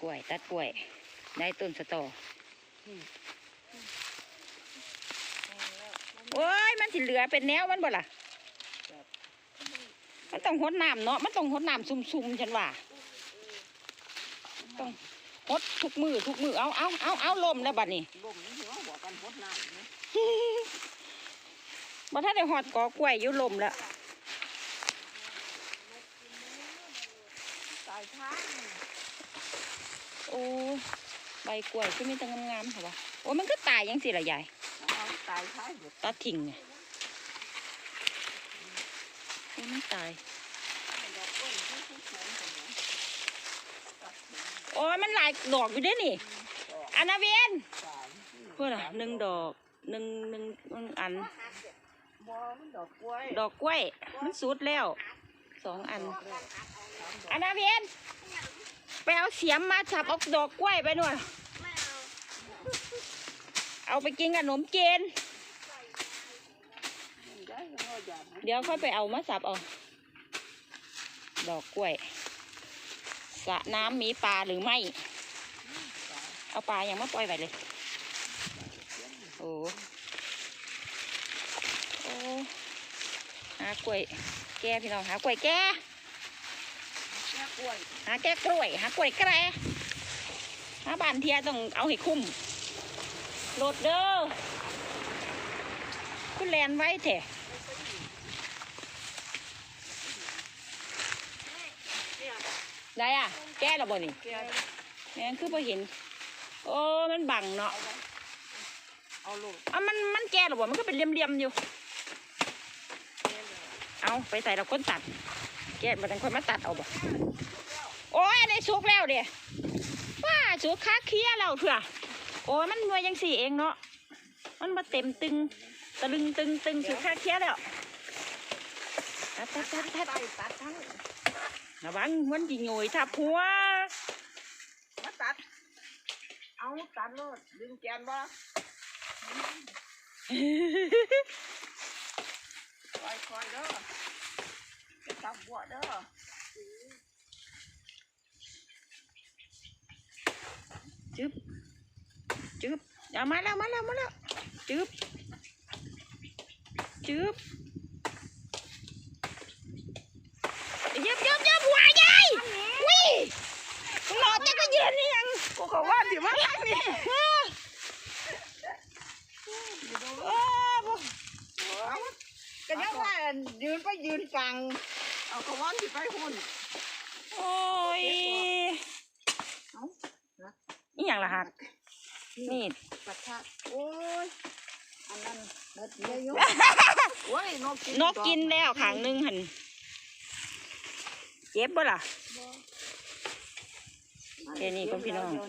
กล้วย ตัดกล้วย ได้ต้นสะตอโอ้ยมันสิเหลือเป็นแนวมันบ่ล่ะ มันต้องหดน้ำเนาะ มันต้องหดน้ำซุ่มๆฉันว่า ต้องหดทุกมือทุกมือเอาเอาเอาเอาลมแล้วบัดนี้ลมนี่ถือว่าหัวกันพดน้ำนะบ่ถ้าได้หอดกอกล้วยอยู่ลมแล้วตายท้างนี่ โอ้ยใบกล้วยก็มีแต่งามๆค่ะวะโอ้ยมันก็ตายยังสิละยายเอาตายท้ายหมดตัดทิ้งไงโอ้ยมันตายดอกกล้วยที่ทุกคนคนนี้ตัดหนึ่งโอ้ยมันหลายดอกอยู่เด้นี่ดอกอันนาเวียนสามเพื่อนอะหนึ่งดอกหนึ่งหนึ่งหนึ่งอันบอมัน ดอกกล้วยดอกกล้วยมันสุดแล้วสองอันดอกเลยสามดอกอันนาเวียน ไปเอาเสียมมาจับเอาดอกกล้วยไปหน่อยเอาไปกินกับขนมเจนได้ยังว่าอย่างนั้นเดี๋ยวค่อยไปเอามาสับเอา ดอกกล้วยสระน้ำมีปลาหรือไม่ เอาปลาอย่างมาปล่อยไว้เลย โอ้โอ้หากล้วยแก่พี่น้องหากล้วยแก่แค่ กล้วยหาแก่กล้วยหากล้วยแก่หาบานเทียต้องเอาให้คุ้มโหลดเด้อคุณแลนไว้เถอะเนี่ยได้อะ แก่แล้วบ่นี่แค่แม่งคือพอเห็น โอ้มันบังเนาะเอาลูกอะมันมันแก่หรอบ่มันก็เป็นเหลี่ยมๆอยู่แค่เลยเอาไปใส่เราก้นตัด แก่บัดนั้นค่อยมาตัดเอาบ่โอ้ยอันนี้สุกแล้วเด้ว้าสุกคักเคี้ยแล้วเถอะโอ้ยมันหน่วยยังสี่เองเนาะมันมาเต็มตึงตะลึงตึงตึงสุกคักเคี้ยแล้วตัดตัดตัดตัดตัดทั้งระวังมันจิงโยยทับหัวมาตัดเอาตัดโลดดึงแกนบ่คอยๆเด้อ จะตับบัวเด้อจึ๊บจึ๊บเอามาแล้วมาแล้วมาแล้วจึ๊บจึ๊บเย็บเย็บเย็บหัวใหญ่วิ่งหลอดจะก็ยืนนี่ยังกูก็ว่าสิมาทางนี้เออเออบ่เอาก็ยังว่ายืนไปยืนฟัง เอาเขาว่าสิไปหุ่นโอ้ยนี่อย่างละหักนี่ปัดทะโอ้ยอันนั้นเบิดเยอะอยู่โอ้ยนกกินนกกินแล้วขางหนึงหันเจ็บบ่ล่ะแค่นี้ก็พี่น้องเดี๋ยว